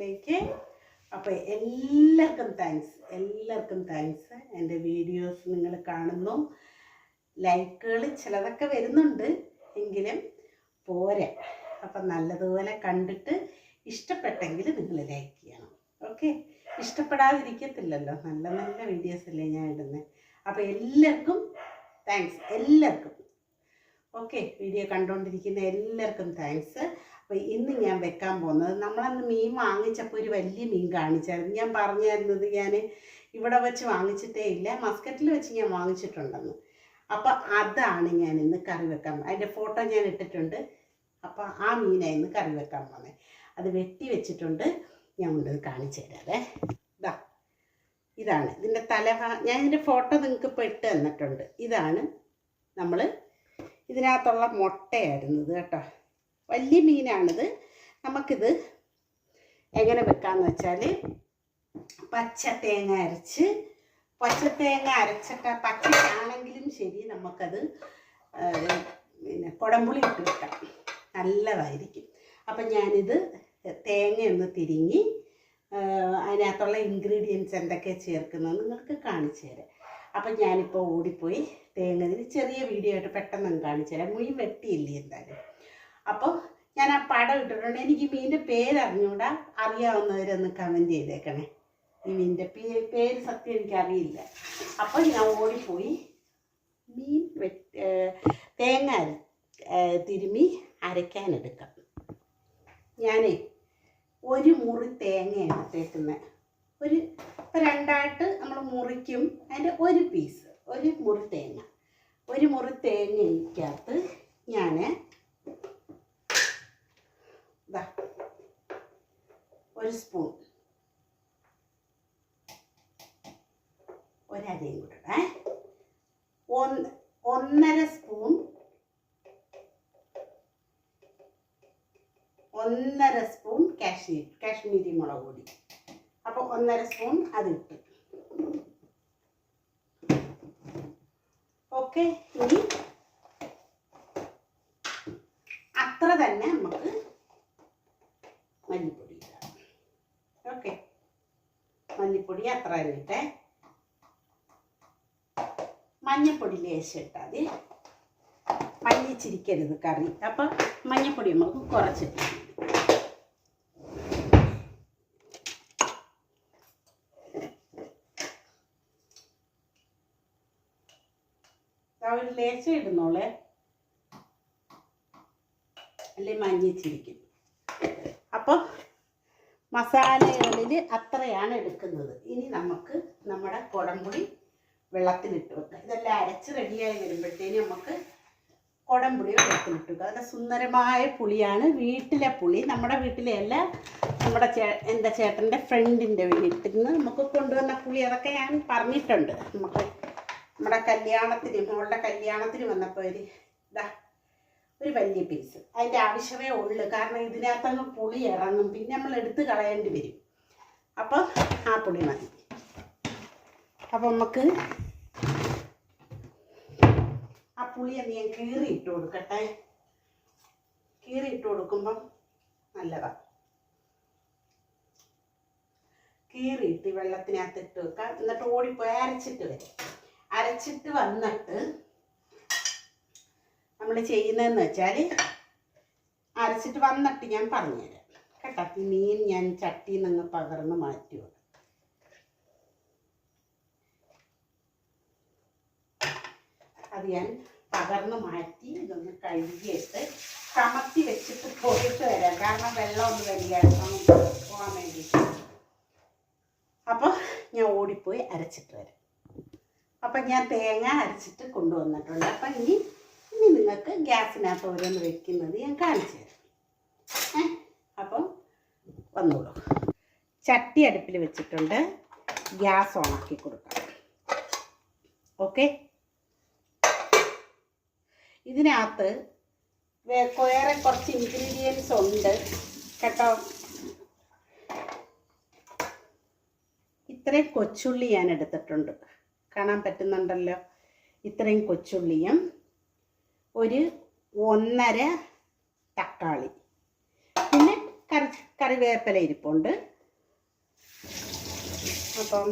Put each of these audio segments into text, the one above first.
വീഡിയോയിലേക്ക്. അപ്പോൾ എല്ലാവർക്കും താങ്ക്സ് എല്ലാവർക്കും താങ്ക്സ് എന്റെ വീഡിയോസ് നിങ്ങൾ കാണുന്നു. ലൈക്കുകൾ ചിലതൊക്കെ വരുന്നുണ്ട്. എങ്കിലും പോരെ. അപ്പം നല്ലതുപോലെ കണ്ടിട്ട് ഇഷ്ടപ്പെട്ടെങ്കിൽ നിങ്ങൾ ലൈക്ക് ചെയ്യണം. ഓക്കെ ഇഷ്ടപ്പെടാതിരിക്കത്തില്ലല്ലോ. നല്ല നല്ല വീഡിയോസ് അല്ലേ ഞാൻ ഇടുന്നത് അപ്പോൾ എല്ലാവർക്കും താങ്ക്സ് എല്ലാവർക്കും. ഓക്കെ വീഡിയോ കണ്ടുകൊണ്ടിരിക്കുന്ന എല്ലാവർക്കും താങ്ക്സ് അപ്പോൾ ഇന്ന് ഞാൻ വെക്കാൻ പോകുന്നത് നമ്മളന്ന് മീൻ വാങ്ങിച്ചപ്പോൾ ഒരു വലിയ മീൻ കാണിച്ചായിരുന്നു. ഞാൻ പറഞ്ഞായിരുന്നത് ഞാൻ ഇവിടെ വെച്ച് വാങ്ങിച്ചിട്ടേ ഇല്ല മസ്കറ്റിൽ വെച്ച് ഞാൻ വാങ്ങിച്ചിട്ടുണ്ടെന്ന്. അപ്പോൾ അതാണ് ഞാൻ ഇന്ന് കറി വെക്കാൻ അതിന്റെ ഫോട്ടോ ഞാൻ ഇട്ടിട്ടുണ്ട്. അപ്പോൾ ആ മീനാണ് ഇന്ന് കറി വെക്കാൻ പോകുന്നത്. അത് വെട്ടി വെച്ചിട്ടുണ്ട്. ഞാൻ കൊണ്ടത് കാണിച്ചു തരാതെ ഇതാ ഇതാണ്. ഇതിന്റെ തലഭാ ഞാൻ ഇതിന്റെ ഫോട്ടോ നിങ്ങൾക്ക് പെട്ട് തന്നിട്ടുണ്ട്. ഇതാണ് നമ്മൾ ഇതിനകത്തുള്ള മുട്ടയായിരുന്നു ഇത് കേട്ടോ. വലിയ മീനാണിത്. നമുക്കിത് എങ്ങനെ വെക്കാന്ന് വെച്ചാൽ പച്ച തേങ്ങ അരച്ച് പച്ച തേങ്ങ അരച്ചിട്ട് പച്ചയാണെങ്കിലും ശരി നമുക്കത് പിന്നെ കുടംപുളി ഇട്ട് വെക്കാം. നല്ലതായിരിക്കും. അപ്പം ഞാനിത് തേങ്ങയൊന്ന് തിരിങ്ങി ആ, അതിനകത്തുള്ള ഇൻഗ്രീഡിയൻസ് എന്തൊക്കെ ചേർക്കുന്നത് നിങ്ങൾക്ക് കാണിച്ചു തരാം. അപ്പം ഞാനിപ്പോൾ ഓടിപ്പോയി തേങ്ങ ചെറിയ വീഡിയോ ആയിട്ട് പെട്ടെന്ന് കാണിച്ചു തരാം. മുഴി വെട്ടിയില്ലേ എന്തായാലും? അപ്പോൾ ഞാൻ ആ പടം ഇട്ടിട്ടുണ്ട്. എനിക്ക് മീനിന്റെ പേര് അറിഞ്ഞുകൂടാ? അറിയാവുന്നവരൊന്ന് കമന്റ് ചെയ്തേക്കണേ. ഈ മീനിന്റെ പേര് സത്യം എനിക്കറിയില്ല അപ്പോൾ ഞാൻ ഓടിപ്പോയി. മീൻ തേങ്ങ തിരുമി അരയ്ക്കാനെടുക്കാം ഞാനേ ഒരു മുറി തേങ്ങയാണ് എടുത്തേക്കുന്നത് ഒരു ഇപ്പം രണ്ടായിട്ട് നമ്മൾ മുറിക്കും. അതിന്റെ ഒരു പീസ് ഒരു മുറി തേങ്ങ. ഒരു മുറി തേങ്ങയ്ക്കകത്ത് ഞാൻ ഇതാ ഒരു സ്പൂൺ ഒരരയും കൂടെ ഒന്ന് ഒന്നര സ്പൂൺ ഒന്നര സ്പൂൺ കാശ്മീർ കാശ്മീരി മുളക് പൊടി. അപ്പോൾ ഒന്നര സ്പൂൺ അതിട്ട്. ഓക്കെ ഇനി അത്ര തന്നെ നമുക്ക് മല്ലിപ്പൊടി ഇടാം ഓക്കെ മല്ലിപ്പൊടി അത്ര മഞ്ഞപ്പൊടി ലേശം ഇട്ടാൽ മതി മല്ലിച്ചിരിക്കരുത് കറി. അപ്പം മഞ്ഞപ്പൊടി നമുക്ക് കുറച്ചിട്ട് ഒരു ലേശം ഇടുന്നോളെ. അല്ലെ മഞ്ഞിച്ചിരിക്കും അപ്പോൾ മസാലകളിൽ അത്രയാണ് എടുക്കുന്നത്. ഇനി നമുക്ക് നമ്മുടെ കുടംപുളി വെള്ളത്തിലിട്ട് വെക്കാം ഇതെല്ലാം അരച്ച് റെഡിയായി വരുമ്പോഴത്തേന് നമുക്ക് കുടംപുളി വെള്ളത്തിലിട്ട് വെക്കുക. അതിന്റെ സുന്ദരമായ പുളിയാണ്. വീട്ടിലെ പുളി നമ്മുടെ വീട്ടിലെ അല്ല നമ്മുടെ ചേ എന്റെ ചേട്ടന്റെ ഫ്രണ്ടിന്റെ വീട്ടിൽ നിന്ന് നമുക്ക് കൊണ്ടുവന്ന പുളി. അതൊക്കെ ഞാൻ പറഞ്ഞിട്ടുണ്ട്. നമുക്ക് നമ്മുടെ കല്യാണത്തിന് മോളുടെ കല്യാണത്തിന് വന്നപ്പോൾ ഒരു ഇതാ ഒരു വലിയ പീസ് അതിന്റെ ആവശ്യമേ ഉള്ളൂ. കാരണം ഇതിനകത്തങ്ങ് പുളി ഇറങ്ങും. പിന്നെ നമ്മൾ എടുത്ത് കളയേണ്ടി വരും. അപ്പം ആ പുളി മതി. അപ്പം നമുക്ക് ആ പുളിയൊന്ന് ഞാൻ കീറി ഇട്ട് കൊടുക്കട്ടെ. കീറി ഇട്ട് കൊടുക്കുമ്പം നല്ലതാണ് കീറിയിട്ട് വെള്ളത്തിനകത്ത് ഇട്ട് വെക്കാം. എന്നിട്ട് ഓടിപ്പോയി അരച്ചിട്ട് വരും. അരച്ചിട്ട് വന്നിട്ട് നമ്മൾ ചെയ്യുന്നതെന്ന് വെച്ചാൽ അരച്ചിട്ട് വന്നിട്ട് ഞാൻ പറഞ്ഞുതരാം. കേട്ടോ? ഈ മീൻ ഞാൻ ചട്ടിയിൽ നിന്ന് പകർന്ന് മാറ്റി അത് ഞാൻ പകർന്ന് മാറ്റി ഇതൊന്ന് കഴുകിയിട്ട് കമത്തി വെച്ചിട്ട് പോയിട്ട് വരാം. കാരണം വെള്ളം ഒന്ന് വലിയായിരുന്നു പോകാൻ വേണ്ടിയിട്ട്. അപ്പോൾ ഞാൻ ഓടിപ്പോയി അരച്ചിട്ട് വരാം. അപ്പം ഞാൻ തേങ്ങ അരച്ചിട്ട് കൊണ്ടുവന്നിട്ടുണ്ട്. അപ്പം ഇനി ഇനി നിങ്ങൾക്ക് ഗ്യാസിനകത്ത് ഓരോന്ന് വെക്കുന്നത് ഞാൻ കാണിച്ചു തരാം. ഏ? അപ്പം വന്നോളൂ. ചട്ടി അടുപ്പിൽ വെച്ചിട്ടുണ്ട്. ഗ്യാസ് ഓണാക്കി കൊടുക്കാം. ഓക്കെ? ഇതിനകത്ത് വേറെ കുറച്ച് ഇൻഗ്രീഡിയൻസ് ഉണ്ട്. കേട്ടോ? ഇത്രയും കൊച്ചുള്ളി ഞാൻ എടുത്തിട്ടുണ്ട്. കാണാൻ പറ്റുന്നുണ്ടല്ലോ? ഇത്രയും കൊച്ചുള്ളിയും ഒരു ഒന്നര തക്കാളി. പിന്നെ കറി കറിവേപ്പില ഇരിപ്പുണ്ട്. അപ്പം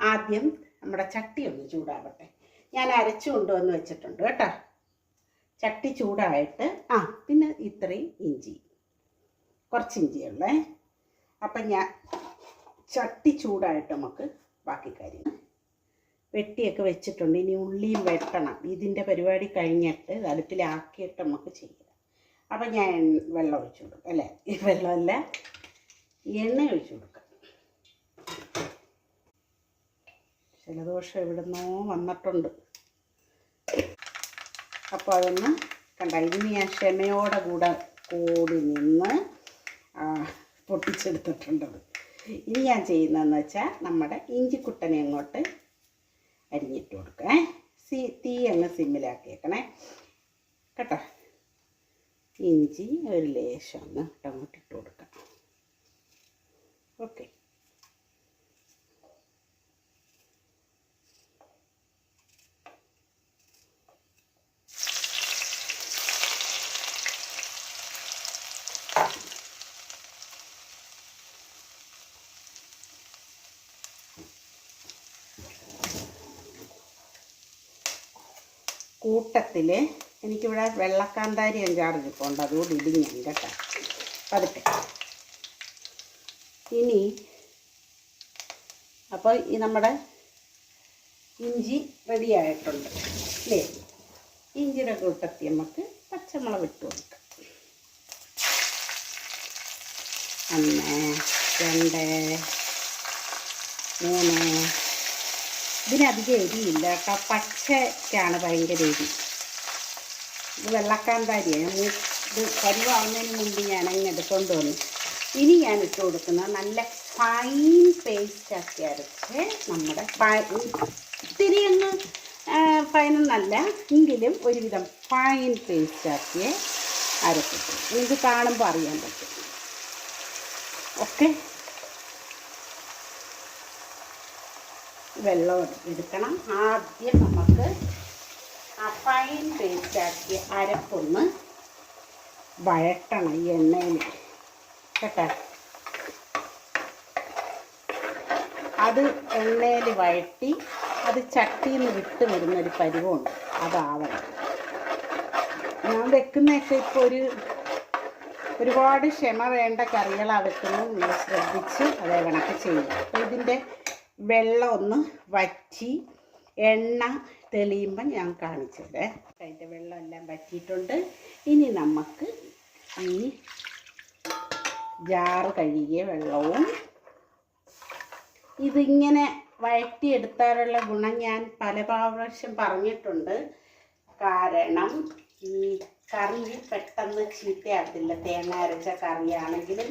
ആദ്യം നമ്മുടെ ചട്ടി ഒന്ന് ചൂടാവട്ടെ. ഞാൻ അരച്ചു കൊണ്ടുവന്ന് വെച്ചിട്ടുണ്ട് കേട്ടോ. ചട്ടി ചൂടായിട്ട് ആ പിന്നെ ഇത്രയും ഇഞ്ചി. കുറച്ച് ഇഞ്ചിയുള്ളേ അപ്പം ഞാൻ ചട്ടി ചൂടായിട്ട് നമുക്ക് ബാക്കി കാര്യം വെട്ടിയൊക്കെ വെച്ചിട്ടുണ്ട്. ഇനി ഉള്ളിയും വെട്ടണം. ഇതിന്റെ പരിപാടി കഴിഞ്ഞിട്ട് അടുപ്പിലാക്കിയിട്ട് നമുക്ക് ചെയ്യാം. അപ്പം ഞാൻ വെള്ളം ഒഴിച്ചു കൊടുക്കും അല്ലേ? വെള്ളമല്ല എണ്ണ ഒഴിച്ചു കൊടുക്കാം. ജലദോഷം എവിടുന്നോ വന്നിട്ടുണ്ട്. അപ്പോൾ അതൊന്ന് കണ്ട ഇനി ഞാൻ ക്ഷമയോടെ കൂടെ കൂടി നിന്ന് പൊട്ടിച്ചെടുത്തിട്ടുണ്ടത് ഇനി ഞാൻ ചെയ്യുന്നതെന്ന് വെച്ചാൽ നമ്മുടെ ഇഞ്ചിക്കുട്ടനെ അങ്ങോട്ട് അരിഞ്ഞിട്ട് കൊടുക്കണേ. സി തീ അങ്ങ് സിമ്മിലാക്കിയേക്കണേ. കേട്ടോ? ഇഞ്ചി ഒരു ലേശം ഒന്ന് അങ്ങോട്ട് ഇട്ട് കൊടുക്കാം. ഓക്കെ. കൂട്ടത്തിൽ എനിക്കിവിടെ വെള്ളക്കാന്താരി അഞ്ചാറ് ഇരിപ്പുണ്ട്. അതുകൊണ്ട് ഞാൻ കേട്ടോ. പതുക്കെ. ഇനി അപ്പോൾ ഈ നമ്മുടെ ഇഞ്ചി റെഡി ആയിട്ടുണ്ട്. അല്ലേ ഇഞ്ചിയുടെ കൂട്ടത്തിൽ നമുക്ക് പച്ചമുളക് ഇട്ട് കൊടുക്കാം. ഒന്ന് രണ്ട് മൂന്ന് ഇതിനധികം എരിയില്ല കേട്ടോ പച്ചയ്ക്കാണ് ഭയങ്കര എരി. ഇത് വെള്ളക്കാന്താരിയാണ് ഇത് പരിവാകുന്നതിന് മുമ്പ് ഞാൻ അങ്ങ് എടുക്കൊണ്ട് വന്നു ഇനി ഞാൻ ഇട്ട് കൊടുക്കുന്നത് നല്ല ഫൈൻ പേസ്റ്റ് ആക്കി അരച്ച് നമ്മുടെ ഇത്തിരി അങ്ങ് ഫൈനൊന്നല്ല എങ്കിലും ഒരുവിധം ഫൈൻ പേസ്റ്റ് അരക്കും നിങ്ങൾക്ക് കാണുമ്പോൾ അറിയാൻ പറ്റും. ഓക്കെ? വെള്ളം എടുക്കണം. ആദ്യം നമുക്ക് ആ ഫൈൻ പേസ്റ്റ് ആക്കിയ അരപ്പൊന്ന് വഴട്ടണം ഈ എണ്ണയിൽ. കേട്ടോ? അത് എണ്ണയിൽ വഴട്ടി അത് ചട്ടിയിൽ നിന്ന് വിട്ട് വരുന്നൊരു പരുവമുണ്ട് അതാവണം. ഞാൻ വെക്കുന്നതൊക്കെ ഇപ്പോൾ ഒരു ഒരുപാട് ക്ഷമ വേണ്ട കറികളാണ് വെക്കുന്നത്. നിങ്ങൾ ശ്രദ്ധിച്ച് അതേ കണക്ക് ചെയ്യും അപ്പോൾ ഇതിന്റെ വെള്ളം ഒന്ന് വറ്റി എണ്ണ തെളിയുമ്പോൾ ഞാൻ കാണിച്ചത്. അതിന്റെ വെള്ളം എല്ലാം വറ്റിയിട്ടുണ്ട്. ഇനി നമുക്ക് ഈ ജാറ് കഴുകിയ വെള്ളവും ഇതിങ്ങനെ വഴറ്റിയെടുത്താലുള്ള ഗുണം ഞാൻ പല പ്രാവശ്യം പറഞ്ഞിട്ടുണ്ട്. കാരണം ഈ കറി പെട്ടെന്ന് ചീത്തയാകത്തില്ല തേങ്ങ അരച്ച കറിയാണെങ്കിലും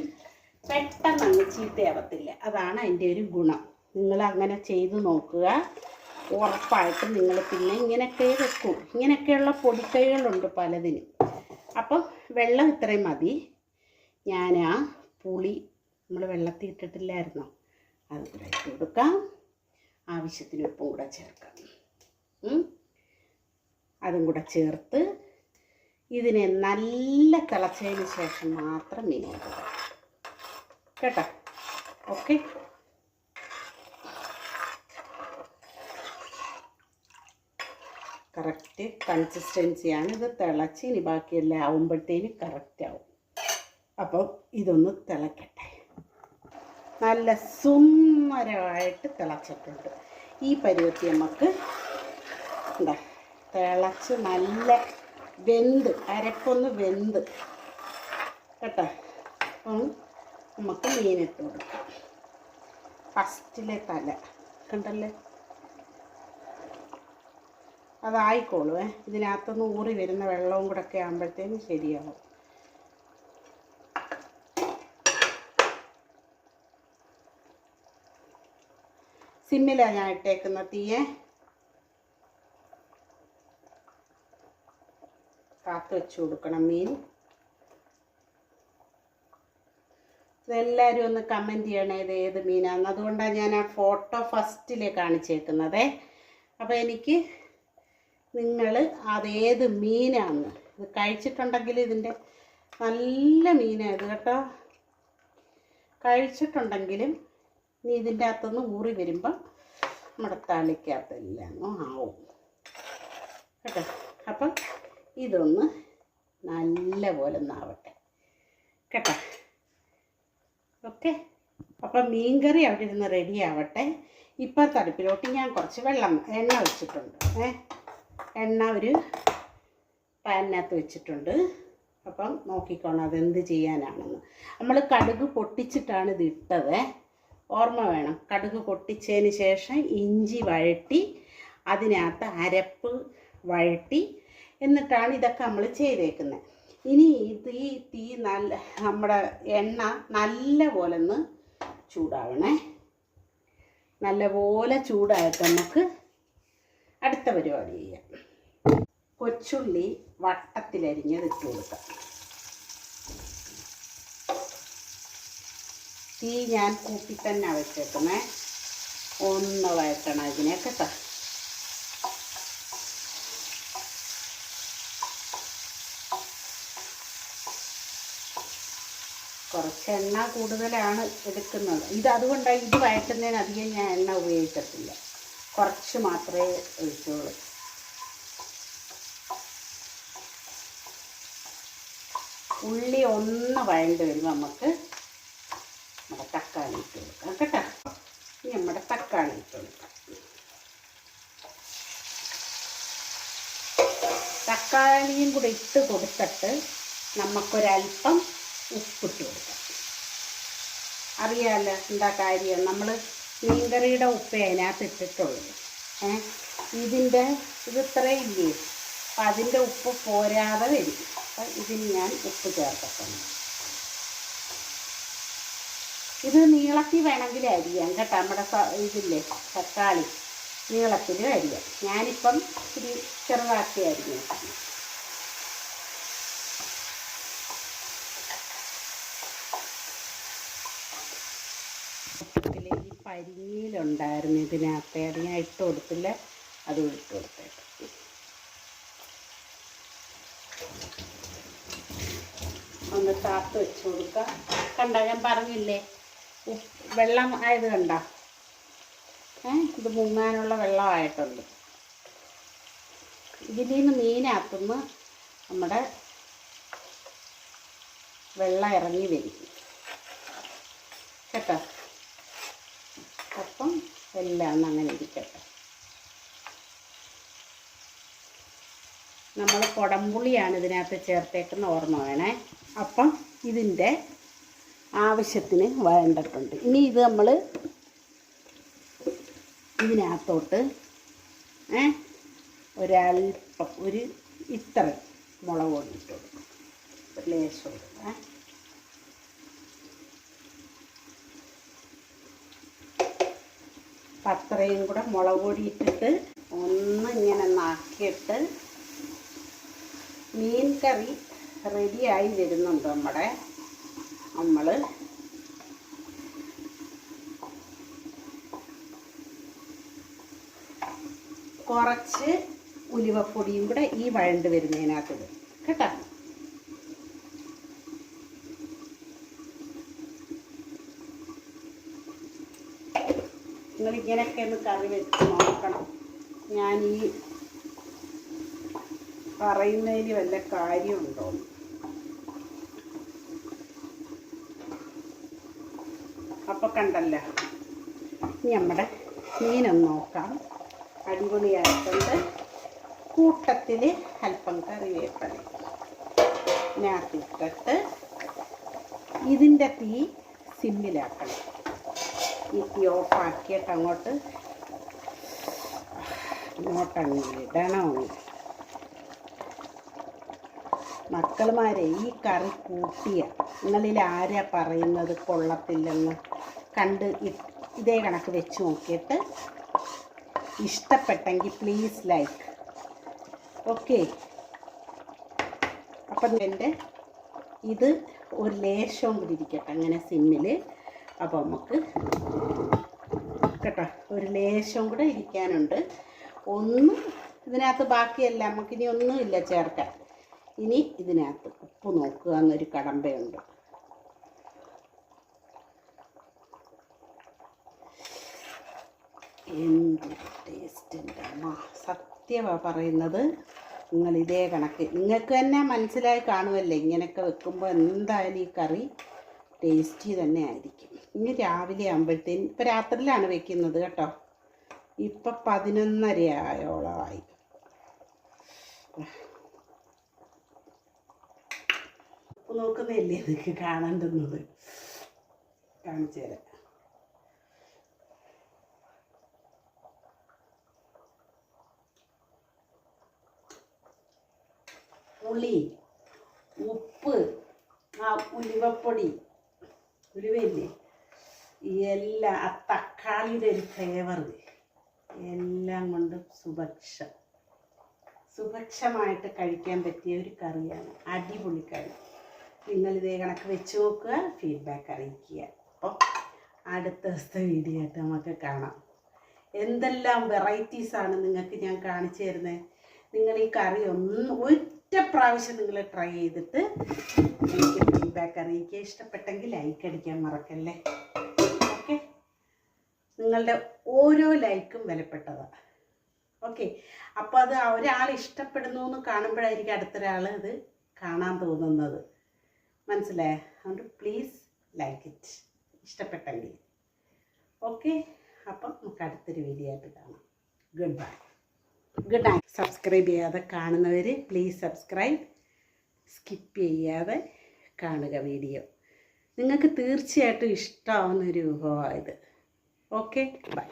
പെട്ടെന്ന് ചീത്തയാവത്തില്ല. അതാണ് അതിന്റെ ഒരു ഗുണം. നിങ്ങൾ അങ്ങനെ ചെയ്ത് നോക്കുക. ഉറപ്പായിട്ടും നിങ്ങൾ പിന്നെ ഇങ്ങനെയൊക്കെ വെക്കും. ഇങ്ങനെയൊക്കെയുള്ള പൊടിക്കൈകളുണ്ട് പലതിനും. അപ്പം വെള്ളം ഇത്രയും മതി. ഞാൻ ആ പുളി നമ്മൾ വെള്ളത്തിൽ ഇട്ടിട്ടില്ലായിരുന്നോ? അത് ഇട്ട് കൊടുക്കാം. ആവശ്യത്തിന് ഉപ്പും കൂടെ ചേർക്കാം. അതും കൂടെ ചേർത്ത് ഇതിനെ നല്ല തിളച്ചതിന് ശേഷം മാത്രം മീൻ കേട്ടോ? ഓക്കെ? കറക്റ്റ് കൺസിസ്റ്റൻസിയാണ് ഇത് തിളച്ച് ഇനി ബാക്കിയെല്ലാം ആവുമ്പോഴത്തേന് കറക്റ്റ് ആവും. അപ്പം ഇതൊന്ന് തിളക്കട്ടെ. നല്ല സുന്ദരമായിട്ട് തിളച്ചിട്ടുണ്ട്. ഈ പരുവത്തി നമുക്ക് എന്താ തിളച്ച് നല്ല വെന്ത് അരപ്പൊന്ന് വെന്ത് കേട്ടോ. അപ്പം നമുക്ക് മീനിട്ട് കൊടുക്കാം. ഫസ്റ്റിലെ തല. കണ്ടല്ലേ? അതായിക്കോളുവേ ഇതിനകത്തുനിന്ന് ഊറി വരുന്ന വെള്ളവും കൂടെ ഒക്കെ ആകുമ്പോഴത്തേനും ശരിയാവും. സിമ്മിലാണ് ഞാൻ ഇട്ടേക്കുന്ന തീയെ കാത്ത് വെച്ച് കൊടുക്കണം മീൻ. ഇതെല്ലാവരും ഒന്ന് കമന്റ് ചെയ്യണേ ഇത് ഏത് മീനാണെന്ന് അതുകൊണ്ടാണ് ഞാൻ ആ ഫോട്ടോ ഫസ്റ്റിൽ കാണിച്ചേക്കുന്നത്. അപ്പോൾ എനിക്ക് നിങ്ങൾ അതേത് മീനാണ് ഇത് കഴിച്ചിട്ടുണ്ടെങ്കിൽ ഇതിന്റെ നല്ല മീനാണ് ഇത് കേട്ടോ. കഴിച്ചിട്ടുണ്ടെങ്കിലും നീ ഇതിന്റെ അകത്തുനിന്ന് ഊറി വരുമ്പം നമ്മുടെ തലയ്ക്കകത്തെല്ലാം ആവും. കേട്ടോ? അപ്പം ഇതൊന്ന് നല്ല പോലെ ഒന്നാവട്ടെ കേട്ടോ? ഓക്കെ? അപ്പം മീൻകറി അവിടെ ഇരുന്ന് റെഡി ആവട്ടെ. ഇപ്പം തടുപ്പിലോട്ട് ഞാൻ കുറച്ച് വെള്ളം എണ്ണ വെച്ചിട്ടുണ്ട്. ഏ? എണ്ണ ഒരു പാനിനകത്ത് വെച്ചിട്ടുണ്ട്. അപ്പം നോക്കിക്കോണം അതെന്ത് ചെയ്യാനാണെന്ന്. നമ്മൾ കടുക് പൊട്ടിച്ചിട്ടാണ് ഇത് ഇട്ടത്. ഓർമ്മ വേണം. കടുക് പൊട്ടിച്ചതിന് ശേഷം ഇഞ്ചി വഴട്ടി അതിനകത്ത് അരപ്പ് വഴട്ടി എന്നിട്ടാണ് ഇതൊക്കെ നമ്മൾ ചെയ്തേക്കുന്നത് ഇനി ഇത് ഈ തീ നല്ല നമ്മുടെ എണ്ണ നല്ല പോലെ ഒന്ന് ചൂടാവണേ. നല്ലപോലെ ചൂടായിട്ട് നമുക്ക് അടുത്ത പരിപാടി ചെയ്യാം. കൊച്ചുള്ളി വട്ടത്തിലരിഞ്ഞത് ഇട്ട് കൊടുക്കാം. തീ ഞാൻ കൂട്ടി തന്നെ വെച്ചേക്കുന്നേ. ഒന്ന് വഴറ്റണം ഇതിനെ കേട്ടോ കുറച്ച് എണ്ണ കൂടുതലാണ് എടുക്കുന്നത്. ഇത് അതുകൊണ്ടാണ് ഇത് വഴറ്റുന്നതിന് അധികം ഞാൻ എണ്ണ ഉപയോഗിക്കത്തില്ല. കുറച്ച് മാത്രമേ ഒഴിച്ചുള്ളൂ. ഉള്ളി ഒന്ന് വഴണ്ട് വരുമ്പോൾ നമുക്ക് നമ്മുടെ തക്കാളി ഇട്ട് കൊടുക്കാം കേട്ടോ. ഇനി നമ്മുടെ തക്കാളി ഇട്ട് കൊടുക്കാം. തക്കാളിയും കൂടെ ഇട്ട് കൊടുത്തിട്ട് നമുക്കൊരല്പം ഉപ്പിട്ട് കൊടുക്കാം. അറിയാമല്ലോ എന്താ കാര്യം? നമ്മൾ മീൻകറിയുടെ ഉപ്പ അതിനകത്ത് ഇട്ടിട്ടുള്ളൂ ഏ ഇതിന്റെ ഇത് ഇത്രയും ഇല്ലേ അപ്പം അതിന്റെ ഉപ്പ് പോരാതെ വരും. അപ്പം ഇതിന് ഞാൻ ഉപ്പ് ചേർത്തിട്ടുണ്ട് ഇത് നീളത്തിൽ വേണമെങ്കിൽ അരിയാം കേട്ടോ. നമ്മുടെ ഇതില്ലേ തക്കാളി. നീളത്തിൽ അരിയാം. ഞാനിപ്പം ഇത്തിരി ചെറുതാക്കി അരിഞ്ഞു. ഇതിൽ ഈ പരിങ്ങിയിലുണ്ടായിരുന്നു ഇതിനകത്ത്. അത് ഞാൻ ഇട്ട് കൊടുത്തില്ല അതും ഇട്ട് കൊടുത്തേക്കാം. ഒന്ന് താത്ത് വെച്ച് കൊടുക്കുക കണ്ട ഞാൻ പറഞ്ഞില്ലേ? വെള്ളം ആയത് കണ്ട? ഇത് മുങ്ങാനുള്ള വെള്ളമായിട്ടുണ്ട് ഇതിൽ നിന്ന് മീനകത്തുനിന്ന് നമ്മുടെ വെള്ളം ഇറങ്ങി വരും. കേട്ടോ? അപ്പം എല്ലാം ഒന്ന് അങ്ങനെ ഇരിക്കട്ടെ. നമ്മൾ കുടംപുളിയാണ് ഇതിനകത്ത് ചേർത്തേക്കുന്ന ഓർമ്മ വേണേ. അപ്പം ഇതിന്റെ ആവശ്യത്തിന് വേണ്ടിട്ടുണ്ട് ഇനി ഇത് നമ്മൾ ഇതിനകത്തോട്ട് ഒരൽപ്പം ഒരു ഇത്ര മുളക് കൊണ്ടിട്ട് കൊടുക്കും. ഒരു ലേശം കൊടുക്കും അപ്പം അത്രയും കൂടെ മുളക് പൊടി ഇട്ടിട്ട് ഒന്ന് ഇങ്ങനെ നാക്കിയിട്ട് മീൻ കറി റെഡിയായി വരുന്നുണ്ട് നമ്മുടെ നമ്മൾ കുറച്ച് ഉലുവപ്പൊടിയും കൂടെ ഈ വഴണ്ട് വരുന്നതിനകത്ത് കേട്ടോ? നിങ്ങൾ ഇങ്ങനെയൊക്കെ ഒന്ന് കറി വെച്ച് നോക്കണം. ഞാൻ ഈ പറയുന്നതിന് വല്ല കാര്യമുണ്ടോ? അപ്പൊ കണ്ടല്ലോ. നമ്മുടെ മീനൊന്ന് നോക്കാം. അടിപൊളിയായിട്ടുണ്ട് കൂട്ടത്തിൽ അല്പം കറിവേപ്പില ഇതിനകത്തിട്ടിട്ട് ഇതിന്റെ തീ സിമ്മിലാക്കണം. ഈ തീ ഓഫാക്കിയിട്ട് അങ്ങോട്ട് ഇങ്ങോട്ടങ്ങ് ഇടണം. മക്കളുമാരെ ഈ കറി കൂട്ടിയ നിങ്ങളിൽ ആരാ പറയുന്നത് കൊള്ളത്തില്ലെന്ന് കണ്ട് ഇതേ കണക്ക് വെച്ച് നോക്കിയിട്ട് ഇഷ്ടപ്പെട്ടെങ്കിൽ പ്ലീസ് ലൈക്ക് ഓക്കെ അപ്പം എന്റെ ഇത് ഒരു ലേശവും കൂടി ഇരിക്കട്ടെ അങ്ങനെ സിമ്മിൽ അപ്പോൾ നമുക്ക് കേട്ടോ ഒരു ലേശം കൂടെ ഇരിക്കാനുണ്ട്. ഒന്ന് ഇതിനകത്ത് ബാക്കിയല്ല നമുക്കിനി ഒന്നുമില്ല ചേർക്കാൻ. ഇനി ഇതിനകത്ത് ഉപ്പ് നോക്കുക എന്നൊരു കടമ്പയുണ്ട്. എന്ത് ടേസ്റ്റ് ഉണ്ടമ്മ സത്യമാണ് പറയുന്നത്. നിങ്ങൾ ഇതേ കണക്ക്. നിങ്ങൾക്ക് തന്നെ മനസ്സിലായി കാണുമല്ലേ ഇങ്ങനെയൊക്കെ വെക്കുമ്പോൾ എന്തായാലും ഈ കറി ടേസ്റ്റി തന്നെ ആയിരിക്കും. ഇനി രാവിലെ ആകുമ്പോഴത്തേന് ഇപ്പം രാത്രിയിലാണ് വെക്കുന്നത് കേട്ടോ. ഇപ്പം പതിനൊന്നരയായോളമായി ഉപ്പ് നോക്കുന്നതല്ലേ നിങ്ങൾക്ക് കാണേണ്ടുന്നത് കാണിച്ചു തരാം. പുളി ഉപ്പ് ആ ഉലുവപ്പൊടി ഉലുവയില്ലേ എല്ലാം ആ തക്കാളിയുടെ ഒരു എല്ലാം കൊണ്ടും സുഭക്ഷം. സുഭക്ഷമായിട്ട് കഴിക്കാൻ പറ്റിയ ഒരു കറിയാണ്. അടിപൊളി കറി. നിങ്ങൾ ഇതേ കണക്ക് വെച്ച് നോക്കുക ഫീഡ്ബാക്ക് അറിയിക്കുക. അപ്പം അടുത്ത ദിവസത്തെ വീഡിയോ ആയിട്ട് നമുക്ക് കാണാം. എന്തെല്ലാം വെറൈറ്റീസാണ് നിങ്ങൾക്ക് ഞാൻ കാണിച്ചു തരുന്നത് നിങ്ങൾ ഈ കറി ഒന്ന് ഒറ്റ പ്രാവശ്യം നിങ്ങൾ ട്രൈ ചെയ്തിട്ട് ഫീഡ്ബാക്ക് അറിയിക്കുക. ഇഷ്ടപ്പെട്ടെങ്കിൽ ലൈക്ക് അടിക്കാൻ മറക്കല്ലേ? ഓക്കെ നിങ്ങളുടെ ഓരോ ലൈക്കും വിലപ്പെട്ടതാണ് ഓക്കെ അപ്പോൾ അത് ഒരാൾ ഇഷ്ടപ്പെടുന്നു എന്ന് കാണുമ്പോഴായിരിക്കും അടുത്തൊരാൾ ഇത് കാണാൻ തോന്നുന്നത്. മനസ്സിലായേ? അതുകൊണ്ട് പ്ലീസ് ലൈക്ക് ഇറ്റ് ഇഷ്ടപ്പെട്ടെങ്കിൽ. ഓക്കെ അപ്പം നമുക്ക് അടുത്തൊരു വീഡിയോ ആയിട്ട് കാണാം. Good bye good night subscribe ചെയ്യാതെ കാണുന്നവർ പ്ലീസ് സബ്സ്ക്രൈബ് സ്കിപ്പ് ചെയ്യാതെ കാണുക വീഡിയോ. നിങ്ങൾക്ക് തീർച്ചയായിട്ടും ഇഷ്ടമാവുന്ന ഒരു വിഭവമായത് ഓക്കെ ബൈ